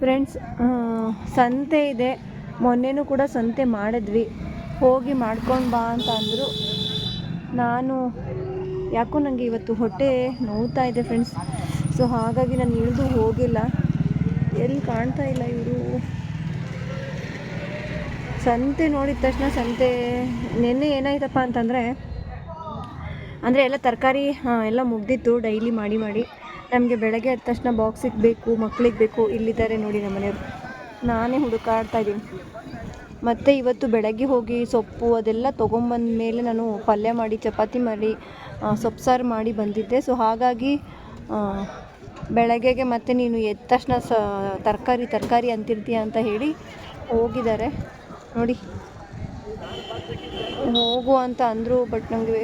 Friends ಸಂತೆ ಇದೆ. ಮೊನ್ನೆನೂ ಕೂಡ ಸಂತೆ ಮಾಡಿದ್ವಿ. ಹೋಗಿ ಮಾಡ್ಕೊಂಡು ಬಾ ಅಂತ ಅಂದರು. ನಾನು ಯಾಕೋ ನನಗೆ ಇವತ್ತು ಹೊಟ್ಟೆ ನೋವ್ತಾ ಇದೆ ಫ್ರೆಂಡ್ಸ್ ಸೊ ಹಾಗಾಗಿ ನಾನು ಇಳಿದು ಹೋಗಿಲ್ಲ. ಎಲ್ಲಿ ಕಾಣ್ತಾ ಇಲ್ಲ ಇವರು? ಸಂತೆ ನೋಡಿದ ತಕ್ಷಣ ಸಂತೆ ನಿನ್ನೆ ಏನಾಯ್ತಪ್ಪ ಅಂತಂದರೆ, ಅಂದರೆ ಎಲ್ಲ ತರಕಾರಿ ಎಲ್ಲ ಮುಗ್ದಿತ್ತು. ಡೈಲಿ ಮಾಡಿ ಮಾಡಿ. ನಮಗೆ ಬೆಳಗ್ಗೆ ಎದ್ದ ತಕ್ಷಣ ಬಾಕ್ಸಿಗೆ ಬೇಕು ಮಕ್ಳಿಗೆ ಬೇಕು ಇಲ್ಲಿದ್ದಾರೆ ನೋಡಿ ನಮ್ಮ ಮನೆಯವರು ನಾನೇ ಹುಡುಕಾಡ್ತಾ ಇದ್ದೀನಿ. ಮತ್ತು ಇವತ್ತು ಬೆಳಗ್ಗೆ ಹೋಗಿ ಸೊಪ್ಪು ಅದೆಲ್ಲ ತೊಗೊಂಬಂದ ಮೇಲೆ ನಾನು ಪಲ್ಯ ಮಾಡಿ, ಚಪಾತಿ ಮಾಡಿ ಸೊಪ್ಪು ಸಾರು ಮಾಡಿ ಬಂದಿದ್ದೆ. ಸೊ ಹಾಗಾಗಿ ಬೆಳಗ್ಗೆಗೆ ಮತ್ತೆ ನೀನು ಎದ್ದ ತಕ್ಷಣ ಸ, ತರಕಾರಿ ತರಕಾರಿ ಅಂತಿರ್ತೀಯ ಅಂತ ಹೇಳಿ ಹೋಗಿದ್ದಾರೆ. ನೋಡಿ ಹೋಗು ಅಂತ ಅಂದರು ಬಟ್ ನನಗೆ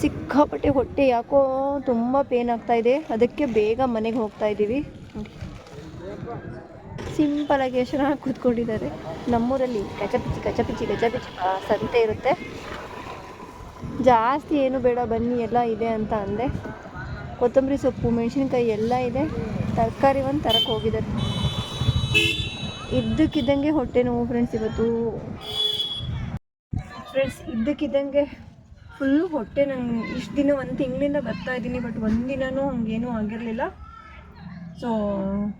ಸಿಕ್ಕಾಪಟ್ಟೆ ಹೊಟ್ಟೆ ಯಾಕೋ ತುಂಬ ಪೇನ್ ಆಗ್ತಾ ಇದೆ. ಅದಕ್ಕೆ ಬೇಗ ಮನೆಗೆ ಹೋಗ್ತಾ ಇದ್ದೀವಿ. ನೋಡಿ ಸಿಂಪಲಾಗಿ ಎಷ್ಟು ಜನ ಕೂತ್ಕೊಂಡಿದ್ದಾರೆ. ನಮ್ಮೂರಲ್ಲಿ ಕಚಪಿಚಿ ಕಚಪಿಚಿ ಆ, ಸಂತೆ ಇರುತ್ತೆ. ಜಾಸ್ತಿ ಏನು ಬೇಡ ಬನ್ನಿ ಎಲ್ಲ ಇದೆ ಅಂತ ಅಂದೆ. ಕೊತ್ತಂಬರಿ ಸೊಪ್ಪು ಮೆಣಸಿನ್ಕಾಯಿ ಎಲ್ಲ ಇದೆ. ತರಕಾರಿ ಒಂದು ತರಕ್ಕೆ ಹೋಗಿದ್ದಾರೆ. ಇದ್ದಕ್ಕಿದ್ದಂಗೆ ಹೊಟ್ಟೆ ನೋವು ಫ್ರೆಂಡ್ಸ್ ಇವತ್ತು. ಫ್ರೆಂಡ್ಸ್ ಇದ್ದಕ್ಕಿದ್ದಂಗೆ ಫುಲ್ಲು ಹೊಟ್ಟೆ ನಂಗೆ ಇಷ್ಟು ದಿನ ಒಂದು ತಿಂಗಳಿಂದ ಬರ್ತಾ ಇದ್ದೀನಿ ಬಟ್ ಒಂದಿನನೂ ಹಂಗೇನೂ ಆಗಿರಲಿಲ್ಲ. ಸೊ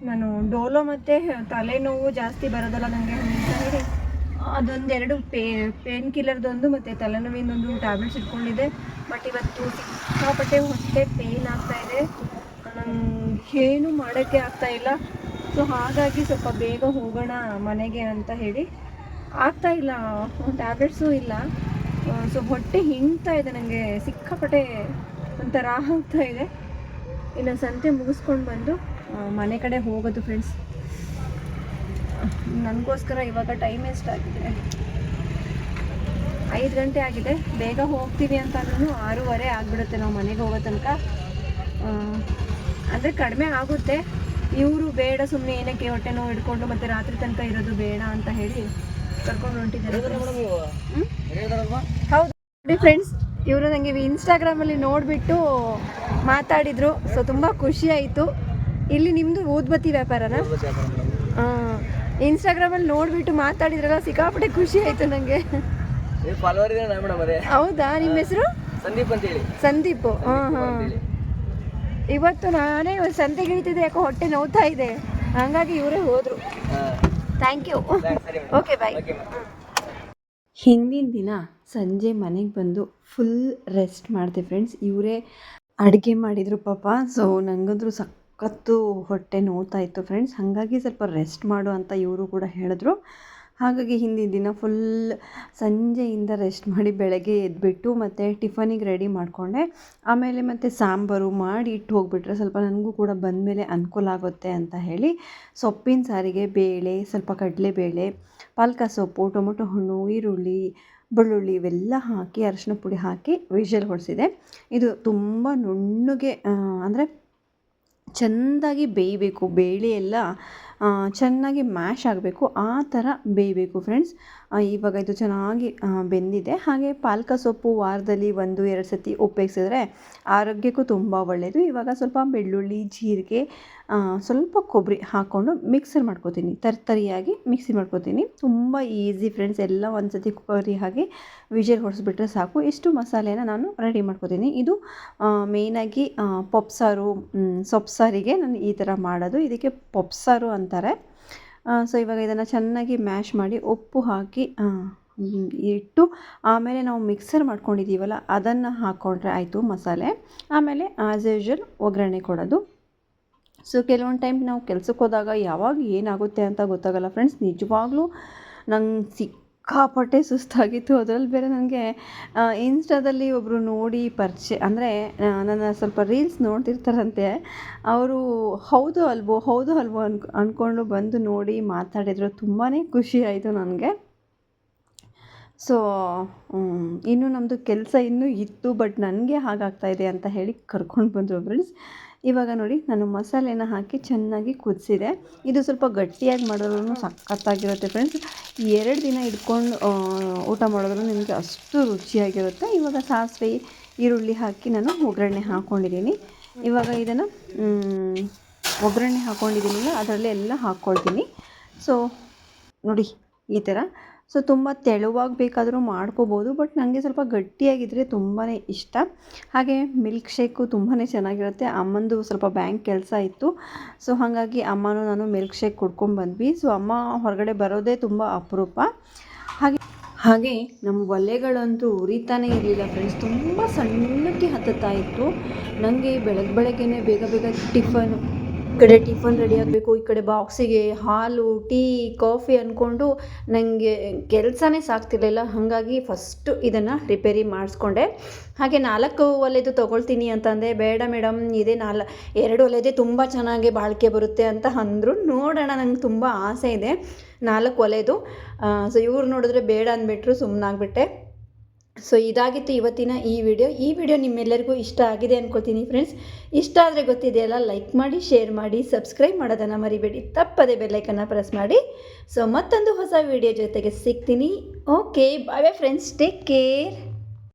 ನಾನು ಡೋಲೋ ಮತ್ತು ತಲೆನೋವು ಜಾಸ್ತಿ ಬರೋದಲ್ಲ ನನಗೆ ಅದೊಂದು ಎರಡು ಪೇ ಪೇನ್ ಕಿಲ್ಲರ್ದೊಂದು ಮತ್ತು ತಲೆನೋವಿನೊಂದು ಟ್ಯಾಬ್ಲೆಟ್ಸ್ ಇಟ್ಕೊಂಡಿದ್ದೆ. ಬಟ್ ಇವತ್ತು ಸಿಕ್ಕಾಪಟ್ಟೆ ಹೊಟ್ಟೆ ಪೇನ್ ಆಗ್ತಾಯಿದೆ ನನಗೆ ಏನು ಮಾಡೋಕ್ಕೆ ಆಗ್ತಾ ಇಲ್ಲ. ಸೊ ಹಾಗಾಗಿ ಸ್ವಲ್ಪ ಬೇಗ ಹೋಗೋಣ ಮನೆಗೆ ಅಂತ ಹೇಳಿ. ಆಗ್ತಾ ಇಲ್ಲ ಟ್ಯಾಬ್ಲೆಟ್ಸು ಇಲ್ಲ. ಸೊ ಹೊಟ್ಟೆ ಹಿಂಡ್ತಾ ಇದೆ ನನಗೆ ಸಿಕ್ಕಾಪಟ್ಟೆ ಒಂಥರ ಆಗ್ತಾ ಇದೆ. ಇನ್ನು ಸಂತೆ ಮುಗಿಸ್ಕೊಂಡು ಬಂದು ಮನೆ ಕಡೆ ಹೋಗೋದು ಫ್ರೆಂಡ್ಸ್ ನನಗೋಸ್ಕರ ಇವಾಗ ಟೈಮ್ ಎಷ್ಟಾಗಿದೆ ಐದು ಗಂಟೆ ಆಗಿದೆ. ಬೇಗ ಹೋಗ್ತೀವಿ ಅಂತ ಆರೂವರೆ ಆಗಿಬಿಡುತ್ತೆ ನಾವು ಮನೆಗೆ ಹೋಗೋ ತನಕ. ಅಂದರೆ ಕಡಿಮೆ ಆಗುತ್ತೆ. ಇವರು ಬೇಡ ಸುಮ್ಮನೆ ಏನಕ್ಕೆ ಹೊಟ್ಟೆ ನೋವು ಹಿಡ್ಕೊಂಡು ಮತ್ತೆ ರಾತ್ರಿ ತನಕ ಇರೋದು ಬೇಡ ಅಂತ ಹೇಳಿ ಕರ್ಕೊಂಡು ಹೊಂಟಿದ್ದಾರೆ? ಹೌದು. ನೋಡಿ ಫ್ರೆಂಡ್ಸ್ ಇವರು ನನಗೆ ಇನ್ಸ್ಟಾಗ್ರಾಮಲ್ಲಿ ನೋಡಿಬಿಟ್ಟು ಮಾತಾಡಿದರು. ಸೊ ತುಂಬ ಖುಷಿ ಆಯಿತು. ಇಲ್ಲಿ ನಿಮ್ಮದು ಊದ್ಬತ್ತಿ ವ್ಯಾಪಾರನ? ಇನ್ಸ್ಟಾಗ್ರಾಮಲ್ಲಿ ನೋಡಿಬಿಟ್ಟು ಮಾತಾಡಿದ್ರಲ್ಲ ಸಿಕ್ಕಾಪಟ್ಟೆ ಖುಷಿ ಆಯಿತು ನನಗೆ ಹೌದಾ? ನಿಮ್ಮ ಹೆಸರು? ಸಂದೀಪ್ ಅಂತ ಹೇಳಿ ಸಂದೀಪ್ ಹಾಂ. ಹಾಂ ಇವತ್ತು ನಾನೇ ಒಂದು ಸಂತೆಗೆ ಇಳಿತಿದ್ದೆ ಯಾಕೋ ಹೊಟ್ಟೆ ನೋವ್ತಾ ಇದೆ. ಹಂಗಾಗಿ ಇವರೇ ಹೋದರು. ಥ್ಯಾಂಕ್ ಯು ಓಕೆ ಬಾಯ್ ಹಿಂದಿನ ದಿನ ಸಂಜೆ ಮನೆಗೆ ಬಂದು ಫುಲ್ ರೆಸ್ಟ್ ಮಾಡಿದೆ ಫ್ರೆಂಡ್ಸ್ ಇವರೇ ಅಡುಗೆ ಮಾಡಿದರು ಪಾಪ. ಸೊ ನನಗಂದ್ರೂ ಸಖತ್ತು ಹೊಟ್ಟೆ ನೋಡ್ತಾ ಇತ್ತು ಫ್ರೆಂಡ್ಸ್ ಹಾಗಾಗಿ ಸ್ವಲ್ಪ ರೆಸ್ಟ್ ಮಾಡು ಅಂತ ಇವರು ಕೂಡ ಹೇಳಿದ್ರು. ಹಾಗಾಗಿ ಹಿಂದಿನ ದಿನ ಫುಲ್ ಸಂಜೆಯಿಂದ ರೆಸ್ಟ್ ಮಾಡಿ ಬೆಳಗ್ಗೆ ಎದ್ಬಿಟ್ಟು ಮತ್ತು ಟಿಫನಿಗೆ ರೆಡಿ ಮಾಡಿಕೊಂಡೆ. ಆಮೇಲೆ ಮತ್ತು ಸಾಂಬಾರು ಮಾಡಿ ಇಟ್ಟು ಹೋಗಿಬಿಟ್ರೆ ಸ್ವಲ್ಪ ನನಗೂ ಕೂಡ ಬಂದಮೇಲೆ ಅನುಕೂಲ ಆಗುತ್ತೆ ಅಂತ ಹೇಳಿ ಸೊಪ್ಪಿನ ಸಾರಿಗೆ ಬೇಳೆ, ಸ್ವಲ್ಪ ಕಡಲೆಬೇಳೆ, ಪಾಲಕ ಸೊಪ್ಪು, ಟೊಮೊಟೊ ಹಣ್ಣು, ಈರುಳ್ಳಿ, ಬೆಳ್ಳುಳ್ಳಿ ಇವೆಲ್ಲ ಹಾಕಿ, ಅರಶಿನ ಪುಡಿ ಹಾಕಿ ವಿಷಲ್ ಹೊಡೆಸಿದೆ. ಇದು ತುಂಬ ನುಣ್ಣಗೆ ಅಂದರೆ ಚೆಂದಾಗಿ ಬೇಯಬೇಕು. ಬೇಳೆ ಎಲ್ಲ ಚೆನ್ನಾಗಿ ಮ್ಯಾಶ್ ಆಗಬೇಕು. ಆ ಥರ ಬೇಯಬೇಕು ಫ್ರೆಂಡ್ಸ್. ಇವಾಗ ಇದು ಚೆನ್ನಾಗಿ ಬೆಂದಿದೆ. ಹಾಗೆ ಪಾಲಕ ಸೊಪ್ಪು ವಾರದಲ್ಲಿ ಒಂದು, ಎರಡು ಸತಿ ಉಪಯೋಗಿಸಿದ್ರೆ ಆರೋಗ್ಯಕ್ಕೂ ತುಂಬ ಒಳ್ಳೆಯದು ಇವಾಗ ಸ್ವಲ್ಪ ಬೆಳ್ಳುಳ್ಳಿ, ಜೀರಿಗೆ ಸ್ವಲ್ಪ ಕೊಬ್ಬರಿ ಹಾಕ್ಕೊಂಡು ಮಿಕ್ಸರ್ ಮಾಡ್ಕೋತೀನಿ. ತರ್ತರಿಯಾಗಿ ಮಿಕ್ಸಿ ಮಾಡ್ಕೋತೀನಿ. ತುಂಬ ಈಸಿ ಫ್ರೆಂಡ್ಸ್. ಎಲ್ಲ ಒಂದು ಸತಿ ಕುಕ್ಕರಿ ಹಾಗೆ ವಿಜಲ್ ಹೊಡೆಸ್ಬಿಟ್ರೆ ಸಾಕು. ಇಷ್ಟು ಮಸಾಲೆನ ನಾನು ರೆಡಿ ಮಾಡ್ಕೋತೀನಿ. ಇದು ಮೇಯ್ನಾಗಿ ಪಪ್ಸಾರು ಸೊಪ್ಸಾರಿಗೆ ನಾನು ಈ ಥರ ಮಾಡೋದು. ಇದಕ್ಕೆ ಪಪ್ಸಾರು ಅಂತಾರೆ ಸೊ ಇವಾಗ ಇದನ್ನು ಚೆನ್ನಾಗಿ ಮ್ಯಾಶ್ ಮಾಡಿ ಉಪ್ಪು ಹಾಕಿ ಇಟ್ಟು ಆಮೇಲೆ ನಾವು ಮಿಕ್ಸರ್ ಮಾಡ್ಕೊಂಡಿದ್ದೀವಲ್ಲ ಅದನ್ನು ಹಾಕ್ಕೊಂಡ್ರೆ ಆಯಿತು ಮಸಾಲೆ. ಆಮೇಲೆ ಆ್ಯಸ್ ಯೂಶ್ವಲ್ ಒಗ್ಗರಣೆ ಕೊಡೋದು. ಸೊ ಕೆಲವೊಂದು ಟೈಮ್ ನಾವು ಕೆಲಸಕ್ಕೆ ಹೋದಾಗ ಯಾವಾಗ ಏನಾಗುತ್ತೆ ಅಂತ ಗೊತ್ತಾಗಲ್ಲ ಫ್ರೆಂಡ್ಸ್ ನಿಜವಾಗ್ಲೂ ನಂಗೆ ಸಿಕ್ಕಾಪಟ್ಟೆ ಸುಸ್ತಾಗಿತ್ತು. ಅದರಲ್ಲಿ ಬೇರೆ ನನಗೆ ಇನ್ಸ್ಟಾದಲ್ಲಿ ಒಬ್ಬರು ನೋಡಿ ಪರಿಚಯ, ಅಂದರೆ ನನ್ನ ಸ್ವಲ್ಪ ರೀಲ್ಸ್ ನೋಡ್ತಿರ್ತಾರಂತೆ. ಅವರು ಹೌದು ಅಲ್ವೋ ಹೌದು ಅಲ್ವೋ ಅನ್ ಅಂದ್ಕೊಂಡು ಬಂದು ನೋಡಿ ಮಾತಾಡಿದ್ರು. ತುಂಬಾ ಖುಷಿ ಆಯಿತು ನನಗೆ. ಸೊ ಇನ್ನೂ ನಮ್ಮದು ಕೆಲಸ ಇನ್ನೂ ಇತ್ತು ಬಟ್ ನನಗೆ ಹಾಗಾಗ್ತಾಯಿದೆ ಅಂತ ಹೇಳಿ ಕರ್ಕೊಂಡು ಬಂದರು ಫ್ರೆಂಡ್ಸ್ ಇವಾಗ ನೋಡಿ ನಾನು ಮಸಾಲೆನ ಹಾಕಿ ಚೆನ್ನಾಗಿ ಕುದಿಸಿದೆ. ಇದು ಸ್ವಲ್ಪ ಗಟ್ಟಿಯಾಗಿ ಮಾಡಿದ್ರೂ ಸಖತ್ತಾಗಿರುತ್ತೆ ಫ್ರೆಂಡ್ಸ್ ಎರಡು ದಿನ ಇಟ್ಕೊಂಡು ಊಟ ಮಾಡಿದ್ರು ನಿಮಗೆ ಅಷ್ಟು ರುಚಿಯಾಗಿರುತ್ತೆ. ಇವಾಗ ಸಾಸಿವೆ, ಈರುಳ್ಳಿ ಹಾಕಿ ನಾನು ಒಗ್ಗರಣೆ ಹಾಕ್ಕೊಂಡಿದ್ದೀನಿ ಇವಾಗ ಇದನ್ನು ಒಗ್ಗರಣೆ ಹಾಕ್ಕೊಂಡಿದ್ದೀನಲ್ಲ ಅದರಲ್ಲೇ ಎಲ್ಲ ಹಾಕ್ಕೊಳ್ತೀನಿ. ಸೊ ನೋಡಿ ಈ ಥರ ಸೊ ತುಂಬ ತೆಳುವಾಗಿ ಬೇಕಾದರೂ ಮಾಡ್ಕೋಬೋದು, ಬಟ್ ನನಗೆ ಸ್ವಲ್ಪ ಗಟ್ಟಿಯಾಗಿದ್ದರೆ ತುಂಬಾ ಇಷ್ಟ. ಹಾಗೆ ಮಿಲ್ಕ್ ಶೇಕು ತುಂಬಾ ಚೆನ್ನಾಗಿರುತ್ತೆ. ಅಮ್ಮಂದು ಸ್ವಲ್ಪ ಬ್ಯಾಂಕ್ ಕೆಲಸ ಇತ್ತು. ಸೊ ಹಾಗಾಗಿ ಅಮ್ಮನೂ ನಾನು ಮಿಲ್ಕ್ ಶೇಕ್ ಕುಡ್ಕೊಂಡು ಬಂದ್ವಿ. ಸೊ ಅಮ್ಮ ಹೊರಗಡೆ ಬರೋದೇ ತುಂಬ ಅಪರೂಪ. ಹಾಗೆ ಹಾಗೆ ನಮ್ಮ ಒಲೆಗಳಂತೂ ಉರಿತಾನೇ ಇರಲಿಲ್ಲ ಫ್ರೆಂಡ್ಸ್ ತುಂಬ ಸಣ್ಣಕ್ಕೆ ಹತ್ತುತ್ತಾ ಇತ್ತು. ನನಗೆ ಬೆಳಗ್ಗೆ ಬೆಳಗ್ಗೆನೇ ಬೇಗ ಬೇಗ ಟಿಫನ್ ಕಡೆ ಟಿಫನ್ ರೆಡಿ ಆಗಬೇಕು, ಈ ಕಡೆ ಬಾಕ್ಸಿಗೆ ಹಾಲು ಟೀ ಕಾಫಿ ಅಂದ್ಕೊಂಡು ನನಗೆ ಕೆಲಸನೇ ಸಾಕ್ತಿರಲಿಲ್ಲ. ಹಾಗಾಗಿ ಫಸ್ಟು ಇದನ್ನು ರಿಪೇರಿ ಮಾಡಿಸ್ಕೊಂಡೆ. ಹಾಗೆ ನಾಲ್ಕು ಒಲೆದು ತೊಗೊಳ್ತೀನಿ ಅಂತಂದೆ. ಬೇಡ ಮೇಡಮ್ ಇದೇ ನಾಲ್, ಎರಡು ಒಲೆದೇ ತುಂಬ ಚೆನ್ನಾಗಿ ಬಾಳಿಕೆ ಬರುತ್ತೆ ಅಂತ ಅಂದರು ನೋಡೋಣ, ನಂಗೆ ತುಂಬ ಆಸೆ ಇದೆ ನಾಲ್ಕು ಒಲೆದು. ಸೊ ಇವ್ರು ನೋಡಿದ್ರೆ ಬೇಡ ಅಂದ್ಬಿಟ್ರು ಸುಮ್ಮನಾಗ್ಬಿಟ್ಟೆ ಸೊ ಇದಾಗಿತ್ತು ಇವತ್ತಿನ ಈ ವಿಡಿಯೋ ಈ ವಿಡಿಯೋ ನಿಮ್ಮೆಲ್ಲರಿಗೂ ಇಷ್ಟ ಆಗಿದೆ ಅಂದ್ಕೊಳ್ತೀನಿ ಫ್ರೆಂಡ್ಸ್ ಇಷ್ಟ ಆದರೆ ಗೊತ್ತಿದೆಯಲ್ಲ ಲೈಕ್ ಮಾಡಿ ಶೇರ್ ಮಾಡಿ ಸಬ್ಸ್ಕ್ರೈಬ್ ಮಾಡೋದನ್ನು ಮರಿಬೇಡಿ. ತಪ್ಪದೆ ಬೆಲ್ಲೈಕನ್ನು ಪ್ರೆಸ್ ಮಾಡಿ. ಸೊ ಮತ್ತೊಂದು ಹೊಸ ವಿಡಿಯೋ ಜೊತೆಗೆ ಸಿಗ್ತೀನಿ. Okay bye bye friends take care